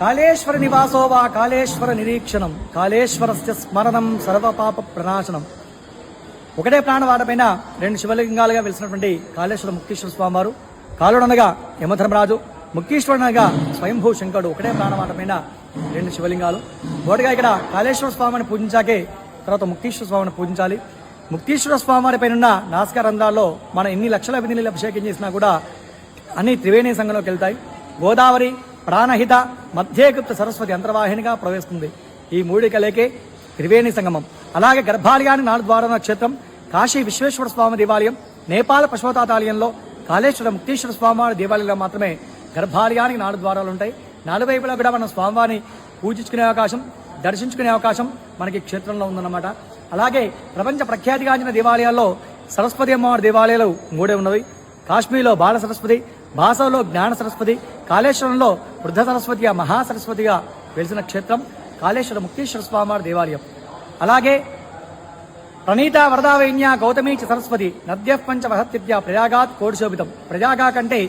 కాళేశ్వర నివాసో వా కాళేశ్వర నిరీక్షణం. కాళేశ్వరస్య స్మరణం సర్వపాప ప్రణాశనం ఒకటే ప్రాణవాడపైన రెండు శివలింగాలుగా వెలిసినటువంటి కాళేశ్వర ముక్తీశ్వర స్వామివారు కాలుడనగా యమధర్మరాజు ముక్తీశ్వరునగా స్వయంభూ శంకరుడు. ఒకటే ప్రాణవాటమైన రెండు శివలింగాలు. బోటగా ఇక్కడ కాళేశ్వర స్వామిని పూజించాకే తర్వాత ముక్తీశ్వర స్వామిని పూజించాలి. ముక్తీశ్వర స్వామి పైన ఉన్న నాసిక రంధ్రాల్లో మనం ఎన్ని లక్షల విధులు అభిషేకం చేసినా కూడా అన్ని త్రివేణి సంఘంలోకి వెళ్తాయి. గోదావరి ప్రాణహిత మధ్యేగుప్త సరస్వతి అంతర్వాహినిగా ప్రవేశిస్తుంది. ఈ మూడి కలయికే త్రివేణి సంగమం. అలాగే గర్భాలయాన్ని నాలుగు ద్వారాల క్షేత్రం కాశీ విశ్వేశ్వర స్వామి దేవాలయం నేపాల పశుపతాలయంలో కాళేశ్వర ముక్తేశ్వర స్వామివారి దేవాలయంలో మాత్రమే గర్భాలయానికి నాలుగు ద్వారాలు ఉంటాయి నాలుగు కూడా మనం స్వామివారిని పూజించుకునే అవకాశం దర్శించుకునే అవకాశం మనకి క్షేత్రంలో ఉందన్నమాట. అలాగే ప్రపంచ ప్రఖ్యాతిగాంచిన దేవాలయాల్లో సరస్వతి అమ్మవారి దేవాలయాలు మూడే ఉన్నవి. కాశ్మీర్లో బాల సరస్వతి భాసలో జ్ఞాన సరస్వతి కాళేశ్వరంలో వృద్ధ సరస్వతిగా మహా సరస్వతిగా వెలిసిన క్షేత్రం కాళేశ్వర ముక్తేశ్వర స్వామివారి దేవాలయం. అలాగే ప్రణీత వరదావైన్య గౌతమి చ సరస్వతి నద్య పంచ వహత్య ప్రయాగాత్ కోటి శోభితం ప్రయాగా కంటే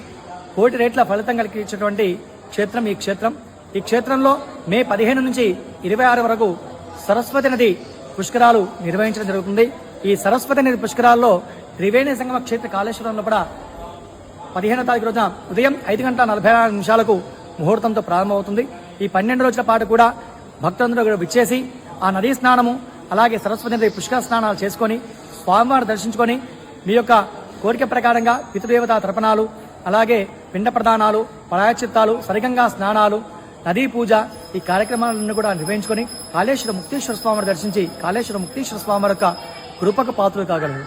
కోటి రేట్ల ఫలితం కలిగించేటువంటి క్షేత్రం ఈ క్షేత్రం. ఈ క్షేత్రంలో మే పదిహేను నుంచి ఇరవై ఆరు వరకు సరస్వతి నది పుష్కరాలు నిర్వహించడం జరుగుతుంది. ఈ సరస్వతి నది పుష్కరాల్లో త్రివేణి సంగమ క్షేత్ర కాళేశ్వరంలో కూడా పదిహేనో తారీఖు రోజున ఉదయం ఐదు గంటల నలభై ఆరు నిమిషాలకు ముహూర్తంతో ప్రారంభమవుతుంది. ఈ పన్నెండు రోజుల పాటు కూడా భక్తులందరూ కూడా విచ్చేసి ఆ నదీ స్నానము అలాగే సరస్వతి నది పుష్కర స్నానాలు చేసుకొని స్వామివారిని దర్శించుకొని మీ యొక్క కోరిక ప్రకారంగా పితృదేవతా తర్పణాలు అలాగే పిండ ప్రదానాలు పరాయచిత్తాలు సరిగంగా స్నానాలు నదీ పూజ ఈ కార్యక్రమాలను కూడా నిర్వహించుకొని కాళేశ్వర ముక్తేశ్వర స్వామిని దర్శించి కాళేశ్వర ముక్తేశ్వర స్వామి యొక్క కృపకు పాత్రలు కాగలరు.